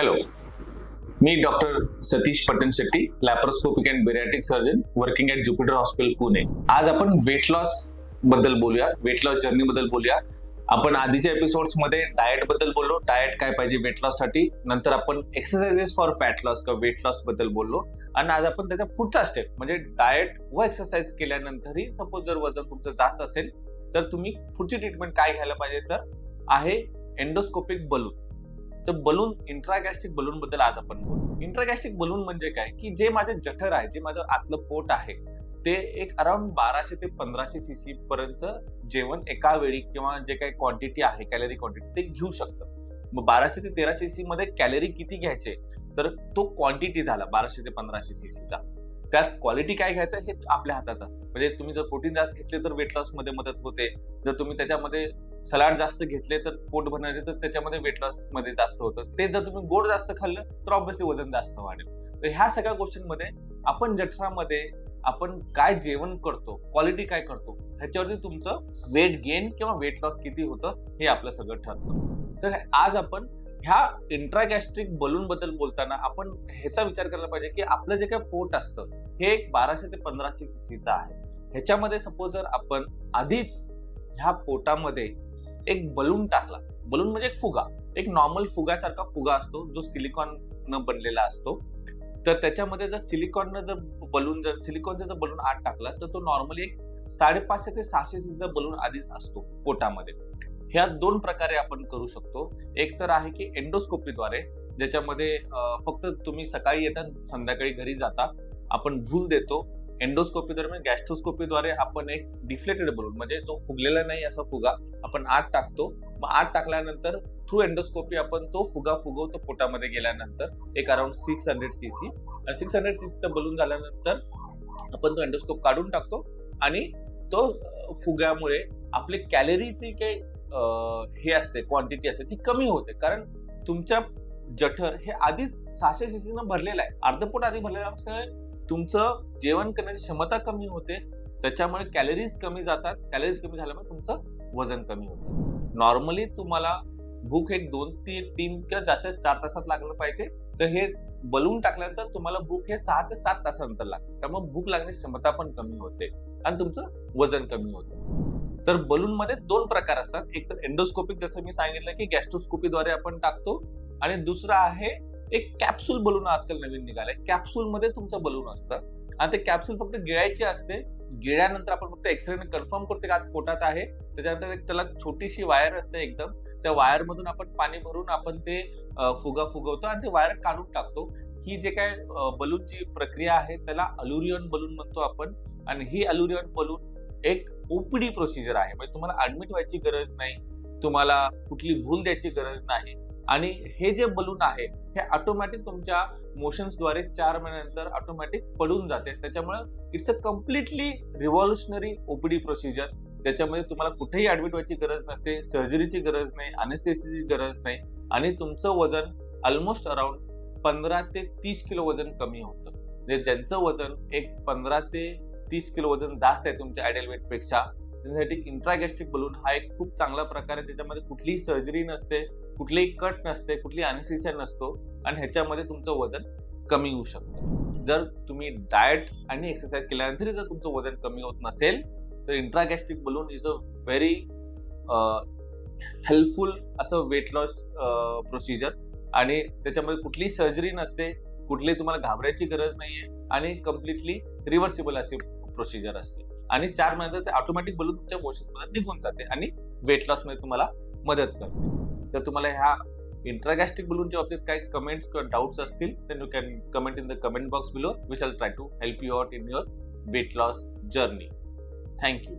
Hello me doctor Satish Patan Shetty laparoscopic and bariatric surgeon working at Jupiter hospital Pune आज आपण weight लॉसबद्दल बोलूया weight loss journey बद्दल बोलूया. आपण आधीच्या एपिसोड्समध्ये डाएटबद्दल बोललो डाएट काय पाहिजे वेट लॉससाठी. नंतर आपण एक्सरसाइजेस फॉर फॅट लॉस किंवा वेट लॉसबद्दल बोललो. आणि आज आपण त्याचा पुढचा स्टेप म्हणजे डाएट व एक्सरसाइज केल्यानंतरही सपोज जर वजन तुमचं जास्त असेल तर तुम्ही पुढची ट्रीटमेंट काय घ्यायला पाहिजे? तर आहे एंडोस्कोपिक बलून तर बलून इंट्रागॅस्टिक बलून बद्दल आज आपण बोलू. इंट्रागॅस्टिक बलून म्हणजे काय? की जे माझे जठर आहे जे माझं आतलं पोट आहे ते एक अराउंड बाराशे ते पंधराशे सी सी पर्यंत जेवण एका वेळी किंवा जे काही क्वांटिटी आहे कॅलरी क्वांटिटी ते घेऊ शकतं. मग बाराशे ते तेराशे सी मध्ये कॅलरी किती घ्यायचे? तर तो क्वांटिटी झाला बाराशे ते पंधराशे सी सीचा त्यात क्वालिटी काय घ्यायचं हे आपल्या हातात असतं. म्हणजे तुम्ही जर प्रोटीन जास्त घेतले तर वेट लॉसमध्ये मदत होते. जर तुम्ही त्याच्यामध्ये सलाड जास्त घेतले तर पोट भरणारे तर त्याच्यामध्ये वेट लॉसमध्ये जास्त होतं. ते जर तुम्ही गोड जास्त खाल्लं तर ऑब्व्हियसली वजन जास्त वाढेल. तर ह्या सगळ्या गोष्टींमध्ये आपण जठरामध्ये आपण काय जेवण करतो क्वालिटी काय करतो ह्याच्यावरती तुमचं वेट गेन किंवा वेट लॉस किती होतं हे आपलं सगळं ठरतं. तर आज आपण ह्या इंट्रागॅस्ट्रिक बलून बद्दल बोलताना आपण ह्याचा विचार करायला पाहिजे की आपलं जे काही पोट असतं हे एक बाराशे ते पंधराशे सीसीचं आहे. ह्याच्यामध्ये सपोज जर आपण आधीच ह्या पोटामध्ये एक बलून टाकला. बलून म्हणजे एक फुगा. एक नॉर्मल फुगासारखा फुगा असतो जो सिलिकॉन न बनलेला असतो. तर त्याच्यामध्ये जर सिलिकॉननं जर बलून जर सिलिकॉनचा जर बलून आत टाकला तर तो नॉर्मली एक साडेपाचशे ते सहाशे सीचा बलून आधीच असतो पोटामध्ये. ह्या दोन प्रकारे आपण करू शकतो. एक तर आहे की एन्डोस्कोपीद्वारे ज्याच्यामध्ये फक्त तुम्ही सकाळी येता संध्याकाळी घरी जाता. आपण भूल देतो. एन्डोस्कोपी दरम्यान गॅस्ट्रोस्कोपीद्वारे आपण एक डिफ्लेटेड बलून म्हणजे जो फुगलेला नाही असा फुगा आपण आत टाकतो. मग आत टाकल्यानंतर थ्रू एन्डोस्कोपी आपण तो फुगा फुगवतो पोटामध्ये गेल्यानंतर एक around six hundred C C आणि सिक्स हंड्रेड सी सीचा बलून झाल्यानंतर आपण तो एन्डोस्कोप काढून टाकतो. आणि तो फुग्यामुळे आपली कॅलरीची काही हे असते क्वांटिटी असते ती कमी होते. कारण तुमच्या जठर हे आधीच सहाशे सीसी न भरलेलं आहे. अर्धपोट आधी भरलेलं असल्यामुळे तुमचं जेवण करण्याची क्षमता कमी होते त्याच्यामुळे कॅलरीज कमी जातात. कॅलरीज कमी झाल्यामुळे तुमचं वजन कमी होतं. नॉर्मली तुम्हाला भूक एक दोन तीन तीन किंवा जास्तीत चार तासात लागलं पाहिजे. तर हे बलून टाकल्यानंतर तुम्हाला भूक हे सहा ते सात तासानंतर लागते. त्यामुळे भूक लागण्याची क्षमता पण कमी होते आणि तुमचं वजन कमी होतं. तर बलूनमध्ये दोन प्रकार असतात. एक तर एन्डोस्कोपिक जसं मी सांगितलं की गॅस्ट्रोस्कोपीद्वारे आपण टाकतो. आणि दुसरं आहे एक कॅप्सूल बलून आजकाल नवीन निघालंय. कॅप्सूल मध्ये तुमचं बलून असतं. आणि ते कॅप्सूल फक्त गिळायची असते. गिळल्यानंतर आपण फक्त एक्सरेने कन्फर्म करतो की आत पोटात आहे. त्याच्यानंतर एक त्याला छोटीशी वायर असते एकदम. त्या वायर मधून आपण पाणी भरून आपण ते फुगा फुगवतो आणि ते वायर काढून टाकतो. ही जे काय बलूनची प्रक्रिया आहे त्याला अलुरियन बलून म्हणतो आपण. आणि ही अलुरियन बलून एक ओपीडी प्रोसिजर आहे. म्हणजे तुम्हाला ऍडमिट व्हायची गरज नाही. तुम्हाला कुठली भूल द्यायची गरज नाही. आणि हे जे बलून आहे हे ऑटोमॅटिक तुमच्या मोशन्सद्वारे चार महिन्यानंतर ऑटोमॅटिक पडून जाते. त्याच्यामुळे it's a completely revolutionary OPD procedure त्याच्यामध्ये तुम्हाला कुठेही ऍडमिट व्हायची गरज नसते सर्जरीची गरज नाही अनेस्थेसीची गरज नाही आणि तुमचं वजन ऑलमोस्ट अराउंड पंधरा ते तीस किलो वजन कमी होतं. म्हणजे ज्यांचं वजन एक पंधरा ते तीस किलो वजन जास्त आहे तुमच्या आयडियल वेटपेक्षा त्यांच्यासाठी इंट्रागॅस्ट्रिक बलून हा एक खूप चांगला प्रकार आहे. त्याच्यामध्ये कुठलीही सर्जरी नसते कुठलीही कट नसते कुठली अनिसिशन नसतो आणि ह्याच्यामध्ये तुमचं वजन कमी होऊ शकतं. जर तुम्ही डाएट आणि एक्सरसाइज केल्यानंतर जर तुमचं वजन कमी होत नसेल तर intragastric balloon is a very helpful असं वेट लॉस प्रोसिजर आणि त्याच्यामध्ये कुठलीही सर्जरी नसते कुठली तुम्हाला घाबरायची गरज नाहीये आणि कम्प्लिटली रिव्हर्सिबल अशी प्रोसिजर असते. आणि चार महिन्यात ते ऑटोमॅटिक बलून तुमच्या मोशनमध्ये निघून जाते आणि वेट लॉसमध्ये तुम्हाला मदत करते. तर तुम्हाला ह्या इंट्रागॅस्टिक बलूनच्या बाबतीत काही कमेंट्स किंवा डाऊट्स असतील तर you can comment in the comment box below we shall try to help you out in your weight loss journey thank you